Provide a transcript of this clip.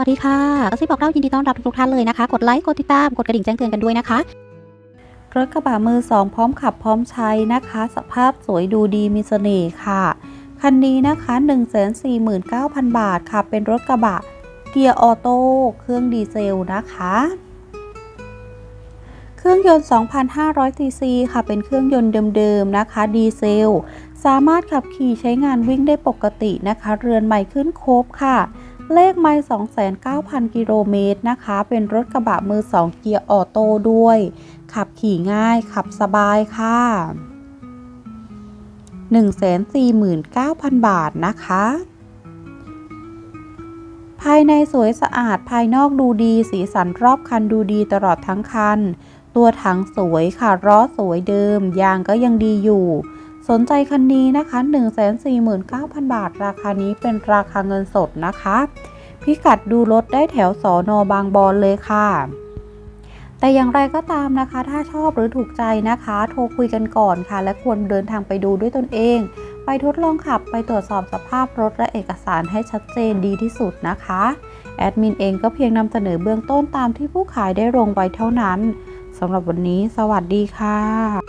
วัสดีค่ะกระซิบบอกเล่ายินดีต้อนรับทุกท่านเลยนะคะ กดไลค์ กดติดตาม กดกระดิ่งแจ้งเตือนกันด้วยนะคะ รถกระบะมือสองพร้อมขับพร้อมใช้นะคะ สภาพสวยดูดีมีเสน่ห์ค่ะ คันนี้นะคะ 149,000 บาทค่ะ เป็นรถกระบะเกียร์ออโต้ เครื่องดีเซลนะคะ เครื่องยนต์ 2,500 ซีซีค่ะ เป็นเครื่องยนต์เดิมๆนะคะ ดีเซล สามารถขับขี่ใช้งานวิ่งได้ปกตินะคะ เรือนใหม่ขึ้นครบค่ะ เลขไม่29,000 กิโลเมตรนะคะ เป็นรถกระบะมือ 2 เกียร์ออโต้ด้วย ขับขี่ง่าย ขับสบายค่ะ 149,000 บาทนะคะ ภายในสวยสะอาด ภายนอกดูดี สีสันรอบคันดูดีตลอดทั้งคัน ตัวถังสวยค่ะ ล้อสวยเดิม ยางก็ยังดีอยู่ สนใจคันนี้นะคะ 149,000 บาท ราคานี้เป็นราคาเงินสดนะคะ พิกัดดูรถได้แถวสอนอบางบอนเลยค่ะ แต่อย่างไรก็ตามนะคะ ถ้าชอบหรือถูกใจนะคะ โทรคุยกันก่อนค่ะ และควรเดินทางไปดูด้วยตนเอง ไปทดลองขับไปตรวจสอบสภาพรถและเอกสารให้ชัดเจนดีที่สุดนะคะ แอดมินเองก็เพียงนำเสนอเบื้องต้นตามที่ผู้ขายได้ลงไว้เท่านั้นสำหรับวันนี้ สวัสดีค่ะ